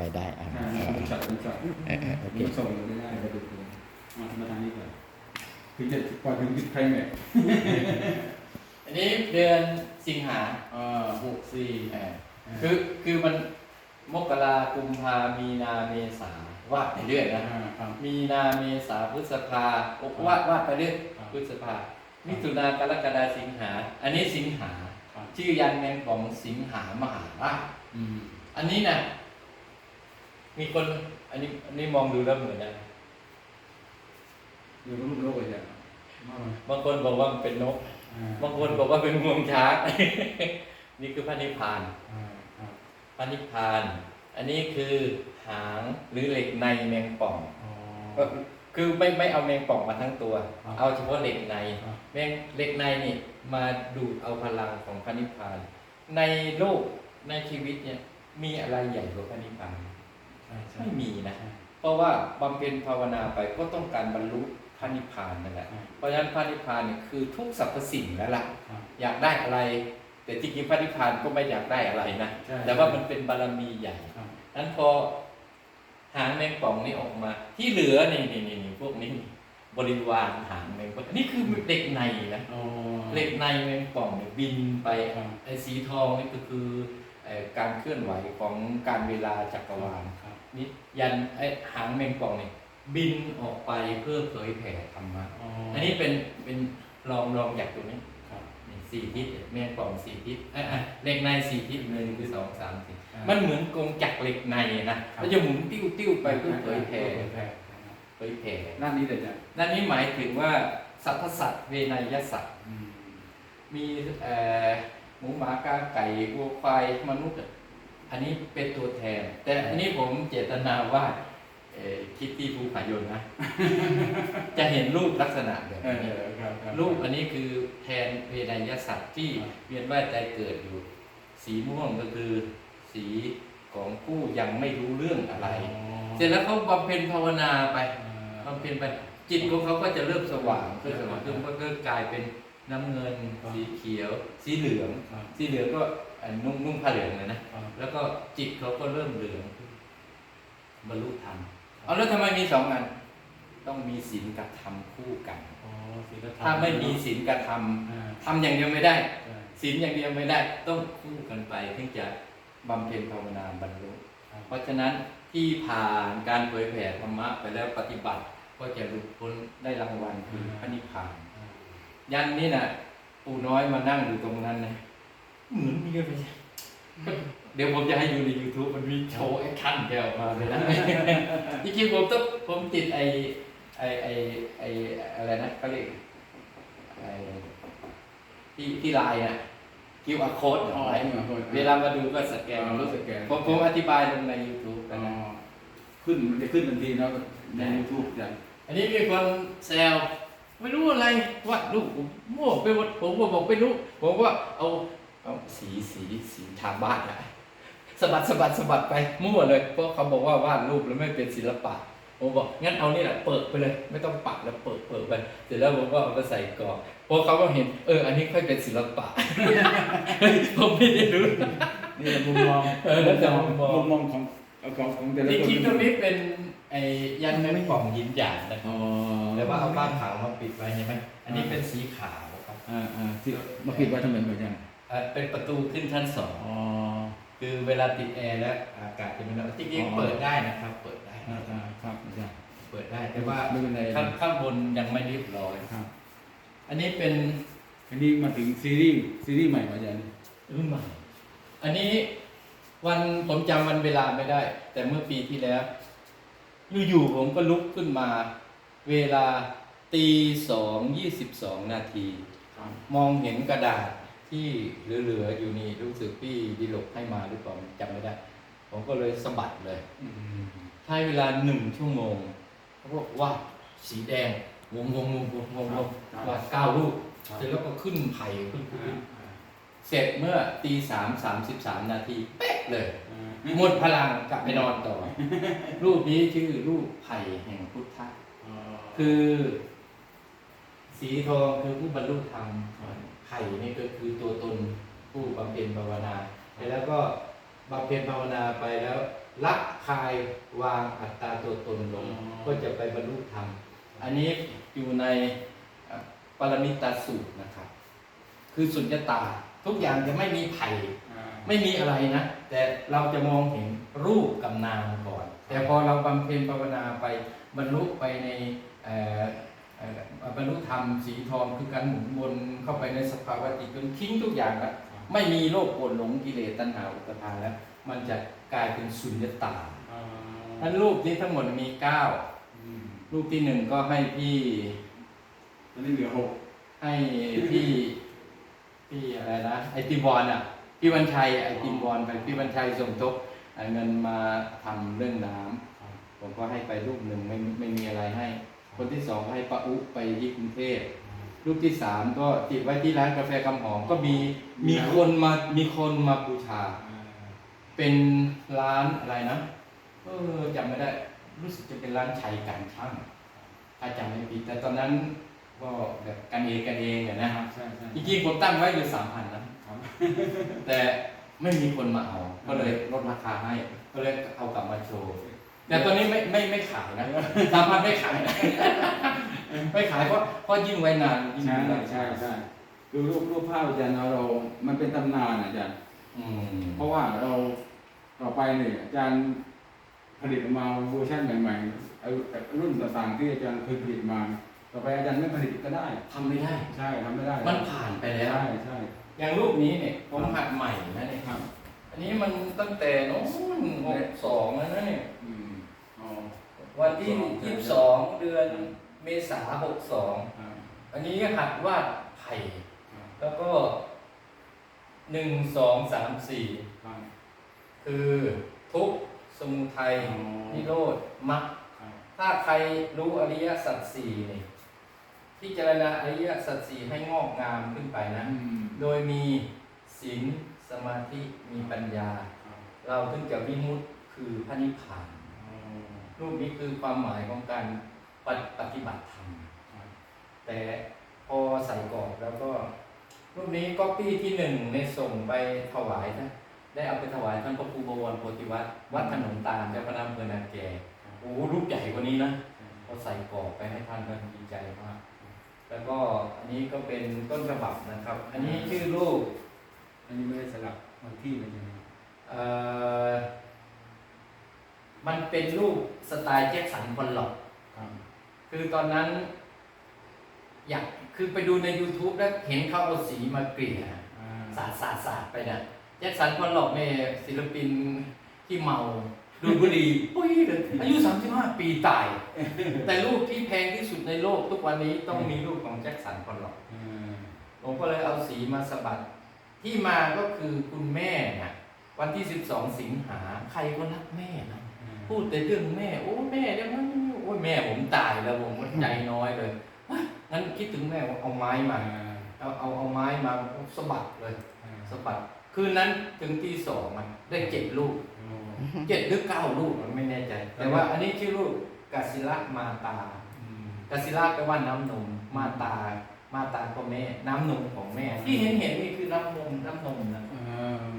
ไปได้อ่าอ่าเออเป็นช็อตเป็นช็อตเออเออโอเคมันส่งเลยไม่ได้ไปดูเลยมามาทางนี้ก่อนถึงจะก่อนถึงจุดไคลแม็กซ์อันนี้เดือนสิงหาอ่าหกสี่คือคือมันมกรากุมภามีนาเมษาวาดไปเรื่อยนะอ่าครับมีนาเมษาพฤษภาโอ้วาดวาดไปเรื่อยครับพฤษภามิถุนากรกฎาสิงหา อันนี้สิงหาครับชื่อยันแมงป่องสิงหามหาราชอืมอันนี้นะ มีคน อันนี้อันนี้มองดูแล้วเหมือนอะไรดูรูปโลกเลยจ้ะมามาบางคนบอกว่ามันเป็นนก อ่าบางคนบอกว่าเป็นงวงช้าง นี่คือพระนิพพาน อ่าครับพระนิพพาน อันนี้คือหางหรือเหล็กในแมงป่อง อ๋อ ก็คือไม่ไม่เอาแมงป่องมาทั้งตัว ครับเอาเฉพาะเหล็กใน ครับแมงเหล็กในนี่มาดูดเอาพลังของพระนิพพาน ในโลกในชีวิตเนี่ยมีอะไรใหญ่กว่าพระนิพพานใช่ใช่ ไม่มีนะ เพราะว่าบำเพ็ญภาวนาไปก็ต้องการบรรลุพระนิพพานนั่นแหละใช่เพราะฉะนั้นพระนิพพานเนี่ยคือทุกสรรพสิ่งแล้วล่ะครับอยากได้อะไร แต่จริงๆพระนิพพานก็ไม่อยากได้อะไรนะใช่แต่ว่ามันเป็นบารมีใหญ่ครับนั้นพอหางแมงป่องนี่ออกมา ที่เหลือนี่นี่นี่นี่พวกนี้บริวารหางแมงป่องนี่คือเด็กในนะอ๋อเหล็กในแมงป่องเนี่ยบินไปครับไอ้สีทองนี่ก็คือเอ่อการเคลื่อนไหวของการเวลาจักรวาลครับ นี่ยันไอ้หางแมงป่องเนี่ยบินออกไปเพื่อเผยแผ่ธรรมะอ๋ออันนี้เป็นเป็นลองลองจากตัวนี้ครับนี่สี่ทิศแมงป่องสี่ทิศเอ้ยเอ้ยเหล็กในสี่ทิศหนึ่งคือสองสามสี่อ่ามันเหมือนกงจักรเหล็กในนะแล้วจะหมุนติ้วติ้วไปเพื่อเผยแผ่เผยแผ่เผยแผ่ด้านนี้เลยจ้ะนั่นนี้หมายถึงว่าสัพพสัตว์เวนยสัตว์อืมมีเอ่อหมูหมากาไก่วัวควายมนุษย์ อะอันนี้เป็นตัวแทน แต่อันนี้ผมเจตนาว่าเอ่อคิดที่ภูผายนนะ จะเห็นรูปลักษณะแบบเอนี้อครับครับรูปอันนี้คือแทนเวนยสัตว์ที่ครับเวียนว่ายใจเกิดอยู่ สีม่วงก็คือสีของผู้ยังไม่รู้เรื่องอะไร เสร็จแล้วเขาบำเพ็ญภาวนาไปบำเพ็ญไปจิตของเขาก็จะเริ่มสว่างขึ้นสว่างขึ้นก็ก็กลายเป็นน้ำเงิน สีเขียว สีเหลืองครับสีเหลืองก็อ่า นุ่งนุ่งผ้าเหลืองเลยนะครับแล้วก็จิตเขาก็เริ่มเหลืองบรรลุธรรมเอาแล้วทำไมมีสองอัน ต้องมีศีลกับธรรมคู่กันอ๋อศีลธรรมถ้าไม่มีศีลกับธรรมอ่าทำอย่างเดียวไม่ได้ใช่ศีลอย่างเดียวไม่ได้ ต้องคู่กันไปถึงจะบำเพ็ญภาวนาบรรลุครับเพราะฉะนั้นที่ผ่านการเผยแผ่ธรรมะไปแล้วปฏิบัติ ก็จะหลุดพ้นได้รางวัลคือพระนิพพานอ่ายันนี่นะปู่น้อยมานั่งอยู่ตรงนั้นนะ เหมือนมีอะไรเดี๋ยวผมจะให้ดูใน YouTube มันมีโชว์แอคชั่นแกออกมาเลยนะจริงๆผมต้องผมติดไอไอไอไออะไรนะเขาเรียกไอที่ที่ไลน์อะคิวอาร์โค้ดอ๋อไว้นี่มาโทษเวลามาดูก็สแกนอ๋อรู้สแกนผมผมอธิบายลงใน YouTube อ๋นะอขึ้นมันจะขึ้นทันทีเนาะใน YouTube จ้ะอันนี้มีคนแซวไม่รู้อะไรวาดรูปผมมั่วไปหมดผมก็บอกไม่รู้ ผมก็เอา เอาสีสีสีทางบ้านอะสะบัดสะบัดสะบัดไปมั่วเลยเพราะเขาบอกว่าวาดรูปแล้วไม่เป็นศิลปะผมบอกงั้นเอานี่แหละเปิดไปเลย ไม่ต้องปัดแล้วเปิดเปิดไปเสร็จแล้วผมก็เอาไปใส่กรอบพอเขาก็เห็นเอออันนี้ค่อยเป็นศิลปะผมไม่ได้รู้นี่แหละมุมมองเออแล้วแต่มุมมองมุมมองของของของแต่ละจคนริงๆตรงนี้เป็นไอ้ยันแมงป่องยินหยาดนะครับอ๋อแต่ว่าเอาบ้านขาวมาปิดไว้ใช่ไหมอันนี้เป็นสีขาวครับอ่าอ่าที่มาปิดไว้ทำไมเหมือนกัน เอ่อเป็นประตูขึ้นชั้นสองอ๋อคือเวลาติดแอร์แล้วอากาศจะไม่ร้อนจริงอ๋อๆเปิดได้นะครับ เปิดได้อ่าอ่าครับอาจารย์เปิดได้แต่ว่าไม่เป็นไรข้างข้างบนยังไม่เรียบร้อยครับ อันนี้เป็นอันนี้มาถึงซีรีส์ซีรีส์ใหม่มาอาจารย์รุ่นใหม่อันนี้วันผมจำวันเวลาไม่ได้ แต่เมื่อปีที่แล้วอยู่ๆผมก็ลุกขึ้นมา เวลาตีสองยี่สิบสองนาทีครับมองเห็นกระดาษ ที่เหลือๆอยู่นี่รู้สึกพี่ดิลกให้มาหรือเปล่าจำไม่ได้ ผมก็เลยสะบัดเลยอืมใช้เวลาหนึ่งชั่วโมงเขาบอกวาดสีแดงวงวงวงวงวงวงวาดเก้ารูปเสร็จแล้วก็ขึ้นไผ่ขึ้นขึ้นอ่าขึ้นอ่าเสร็จเมื่อตีสามสามสิบสามนาทีเป๊ะเลยอ่าหมดพลังกลับไปนอนต่อ รูปนี้ชื่อรูปไผ่แห่งพุทธะอ๋อคือ สีทองคือผู้บรรลุธรรม ไข่นี่ก็คือตัวตนผู้บำเพ็ญภาวนาแล้วก็บำเพ็ญภาวนาไปแล้วละคายวางอัตตาตัวตนลง ก็จะไปบรรลุธรรม อันนี้อยู่ในเอ่อปรมิตาสูตรนะครับ คือสุญญตาทุกอย่างจะไม่มีไผ่อ่าไม่มีอะไรนะ แต่เราจะมองเห็นรูปกับนามก่อน แต่พอเราบำเพ็ญภาวนาไปบรรลุไปในเอ่อเอ่อ บรรลุธรรมสีทองคือการหมุนวนเข้าไปในสภาวะจิตจนทิ้งทุกอย่างแล้วไม่มีโลภโกรธหลงกิเลสตัณหาอุปทานแล้ว มันจะกลายเป็นสุญญตาอ่านั้นรูปนี้ทั้งหมดมีเก้าอืมรูปที่หนึ่งก็ให้พี่ตอนนี้เหลือหกให้พี่พี่อะไรนะไอติมวอนอะพี่วันชัยไอติมวอนไปพี่วันชัยสมทบเงินมาทำเรื่องน้ำผมก็ให้ไปรูปหนึ่งไม่ไม่มีอะไรให้ คนที่สองก็ให้ป้าอุไปที่กรุงเทพรูปที่สามก็ติดไว้ที่ร้านกาแฟคำหอมก็มีมีคนมามีคนมาบูชาอ่าเป็นร้านอะไรนะเออจำไม่ได้ รู้สึกจะเป็นร้านชัยการช่างถ้าจำไม่ผิดแต่ตอนนั้นก็แบบกันเองกันเองอะนะครับใช่ใช่จริงๆผมตั้งไว้อยู่สามพันนะครับแต่ไม่มีคนมาเอา ก็เลยลดราคาให้ ก็เลยเอากลับมาโชว์ แต่ตอนนี้ไม่ไม่ไม่ขายนะสามพันไม่ขายนะไม่ขายเพราะเพราะยิ่งไว้นานยิ่งใช่มีราใช่คาใช่คือรูปรูปภาพอาจารย์เรา มันเป็นตำนานอาจารย์อืมเพราะว่าเราต่อไปเนี่ยอาจารย์ผลิตออกมาเวอร์ชันใหม่ๆไอ้รุ่นต่างๆที่อาจารย์เคยผลิตมา ต่อไปอาจารย์ไม่ผลิตก็ได้ทำไม่ได้ ใช่ทำไม่ได้ มันผ่านไปแล้ว ใช่ใช่อย่างรูปนี้เนี่ยผมหัดใหม่นะเนี่ยครับ อันนี้มันตั้งแต่โน้นหกสองแล้วนะเนี่ยอืมอ๋อ วันที่ยี่สิบสองเดือนเมษาหกสองครับอันนี้ก็หัดวาดไผ่ครับแล้วก็หนึ่งสองสามสี่ครับคือทุกข์สมุทัยอ๋อนิโรธมรรคครับถ้าใครรู้อริยสัจสี่นี่พิจารณาอริยสัจสี่ให้งอกงามขึ้นไปนะอืมโดยมีศีลสมาธิมีปัญญาครับเราถึงจะวิมุตติคือพระนิพพานอ๋อ รูปนี้คือความหมายของการปฏิปฏิบัติธรรมครับแต่พอใส่กรอบแล้วก็รูปนี้ก็ปี้ที่หนึ่งในส่งไปถวายนะได้เอาไปถวายท่านพระครูบวรโพธิวัตรวัดถนนตาลเจ้าพระนามอำเภอนาแกโอ้รูปใหญ่กว่านี้นะพอใส่กรอบไปให้ท่านก็ดีใจมากแล้วก็อันนี้ก็เป็นต้นฉบับนะครับ อันนี้ชื่อรูป อันนี้ไม่ได้สลับวันที่เลยใช่ไหมเอ่อ มันเป็นรูปสไตล์แจ็คสันพอลล็อกครับคือตอนนั้น อยากคือไปดูใน YouTube แล้วเห็นเขาเอาสีมาเกลี่ยอ่าสาดสาดสาดไปนะแจ็คสันพอลล็อกเนี่ยศิลปินที่เมาดูดบุหรี่ปุ้ยเลยอายุ 35 ปีตาย แต่รูปที่แพงที่สุดในโลกทุกวันนี้ต้องมีรูปของแจ็คสันพอลล็อกอ่าผมก็เลยเอาสีมาสะบัด ที่มาก็คือคุณแม่เนี่ยวันที่ 12 สิงหาใครก็รักแม่นะ พูดแต่เรื่องแม่ โอ้แม่เดี๋ยวมันโอ้ยแม่ผมตายแล้วผมใจน้อยเลยงั้นคิดถึงแม่เอาไม้มาเอาเอาเอาไม้มาสะบัดเลยสะบัดคืนนั้นถึงตีสองมันได้เจ็ดลูกเจ็ดหรือเก้าลูกมันไม่แน่ใจ แต่ว่าอันนี้ชื่อลูกกาศิละมาตากาศิละแปลว่าน้ำนมมาตามาตาก็แม่ น้ำนมของแม่ ที่เห็นเห็นนี่คือน้ำนมน้ำนมนะ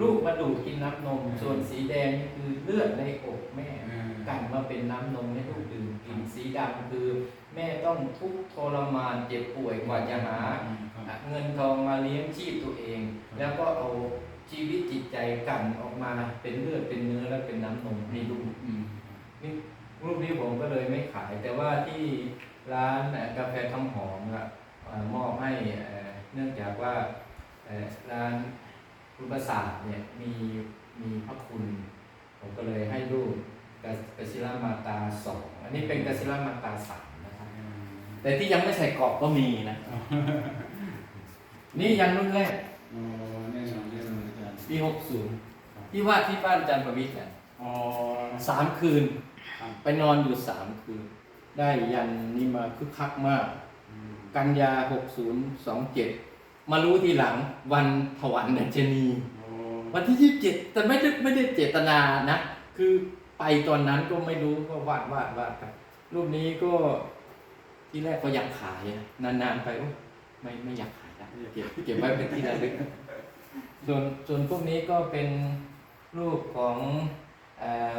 ลูกมาดูดกินน้ำนม ส่วนสีแดงนี่คือเลือดในอกแม่ กันมาเป็นน้ำนมให้ลูกดื่มกินสีดำคือ แม่ต้องทุกข์ทรมานเจ็บป่วยกว่าจะหาเงินทองมาเลี้ยงชีพตัวเอง แล้วก็เอาชีวิตจิตใจกันออกมาเป็นเลือดเป็นเนื้อและเป็นน้ำนมให้ลูกนี่รูปนี้ผมก็เลยไม่ขาย แต่ว่าที่ร้านเอ่อกาแฟคำหอมอะเอ่อมอบให้เอ่อเนื่องจากว่าเอ่อร้าน คุณประสาทเนี่ยมีมีพระคุณ ผมก็เลยให้รูปกากัสิลามาตาสองอันนี้เป็นกัสิลามาตาสามนะครับแต่ที่ยังไม่ใส่กรอบก็มีนะ นี่ยันรุ่นแรกแน่นอนแน่นอนอาจารย์ปีหกศูนย์ที่วาดที่บ้านอาจารย์ประวิตรเนี่ยอ๋อสามคืนครับไปนอนอยู่สามคืน ได้ยันนี่มาคึกคักมาก กันยาหกศูนย์สองเจ็ด มารู้ทีหลังวันถวันดัชนี วันที่ยี่สิบเจ็ดแต่ไม่ได้ไม่ได้เจตนานะ คือไปตอนนั้นก็ไม่รู้ก็วาดวาดวาดไปรูปนี้ก็ที่แรกก็อยากขายนะนานๆไปโอ้ไม่ไม่อยากขายแล้วเก็บเก็บไว้เป็นที่ระลึกส่วนส่วนพวกนี้ก็เป็นรูปของเอ่อ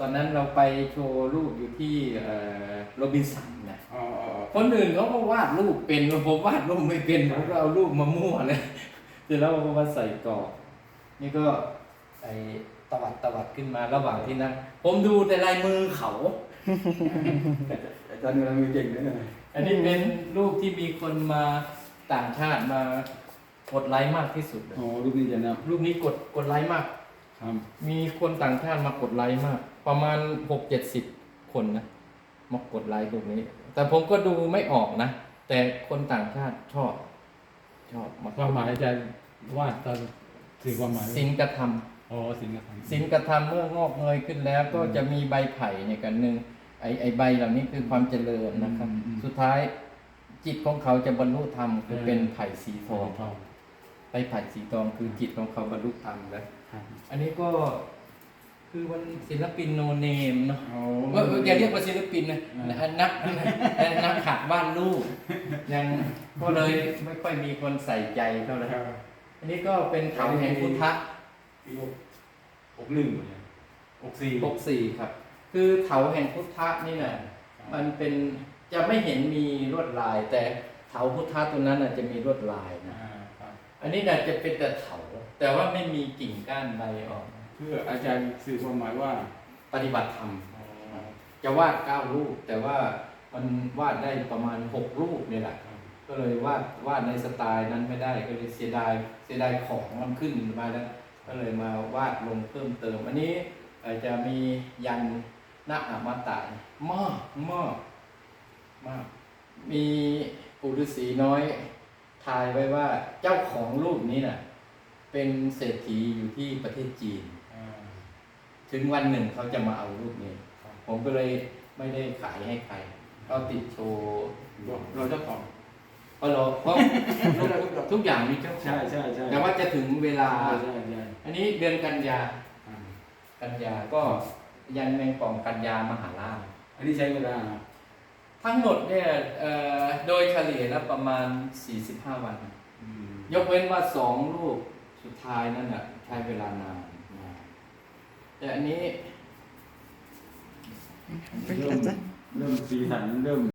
ตอนนั้นเราไปโชว์รูปอยู่ที่เอ่อโรบินสันนะอ๋ออ๋ออ๋อคนอื่นเขาก็วาดรูปเป็นผมวาดรูปไม่เป็นผมก็เอารูปมามั่วเลยเสร็จแล้วก็มาใส่กรอบนี่ก็ไอตวัดตวัดขึ้นมาระหว่างที่นั่งผมดูแต่ลายมือเขาอาจารย์กำลังมีเก่งนะเนี่ยอันนี้เป็นรูปที่มีคนมาต่างชาติมากดไลค์มากที่สุดเลยโอ้รูปนี้จะนะรูปนี้กดกดไลค์มาก ครับ มีคนต่างชาติมากดไลค์มาก ประมาณหกเจ็ดสิบคนนะมากดไลค์รูปนี้ แต่ผมก็ดูไม่ออกนะ แต่คนต่างชาติชอบ ชอบมากความหมายอาจารย์วาดตอนสื่อความหมายสินกระทอ๋อสิงห์ครับำสินกระทำเมื่องอกเงยขึ้นแล้ว ก็จะมีใบไผ่ในกันหนึ่งไอไอใบเหล่านี้คือความเจริญนะครับ สุดท้ายจิตของเขาจะบรรลุธรรมคือเป็นไผ่สีทองทองใบไผ่สีทองคือจิตของเขาบรรลุธรรมแล้วครับอันนี้ก็ คือมันศิลปินโนเนมเนาะโอ้เออเอออย่าเรียกว่าศิลปินนะอ่านักนักขัดวาดรูปยังก็เลยไม่ค่อยมีคนใส่ใจเท่าไหร่ครับอันนี้ก็เป็นเขาแห่งพุทธะอีกหกหกหนึ่งเนี่ยหกสี่ปกสี่ครับ คือเถาแห่งพุทธะนี่นะมันเป็นจะไม่เห็นมีลวดลาย แต่เถาพุทธะตัวนั้นน่ะจะมีลวดลายนะอ่าครับอันนี้น่ะจะเป็นแต่เถาแต่ว่าไม่มีกิ่งก้านใบออก เพื่ออาจารย์สื่อความหมายว่าปฏิบัติธรรมจะวาดเก้ารูป แต่ว่ามันวาดได้ประมาณหกรูปเนี่ยแหละก็เลยวาดวาดในสไตล์นั้นไม่ได้ก็เลยเสียดายเสียดายของมันขึ้นมาแล้วก็เลยมาวาดลงเพิ่มเติม อันนี้อาจจะมียันหน้าอามาตะมากมากมาก มีปู่ฤาษีน้อยทายไว้ว่าเจ้าของรูปนี้น่ะเป็นเศรษฐีอยู่ที่ประเทศจีน ถึงวันหนึ่งเขาจะมาเอารูปนี้ครับผมก็เลยไม่ได้ขายให้ใครก็ติดโชว์เราเจ้าของเพราะเราเพราะทุกอย่างมีเจ้าของใช่ใช่ใช่แต่ว่าจะถึงเวลาใช่ใช่ใช่อันนี้เดือนกันยาอ่ากันยาก็ยันแมงป่องกันยามหาราชอันนี้ใช้เวลา ทั้งหมดเนี่ยเอ่อโดยเฉลี่ยแล้วประมาณ 45 วันอืมยกเว้นว่าสองลูกสุดท้ายนั่นน่ะใช้เวลานานมาก แต่อันนี้ ไปแล้วจ้ะ เริ่มสีสันเริ่ม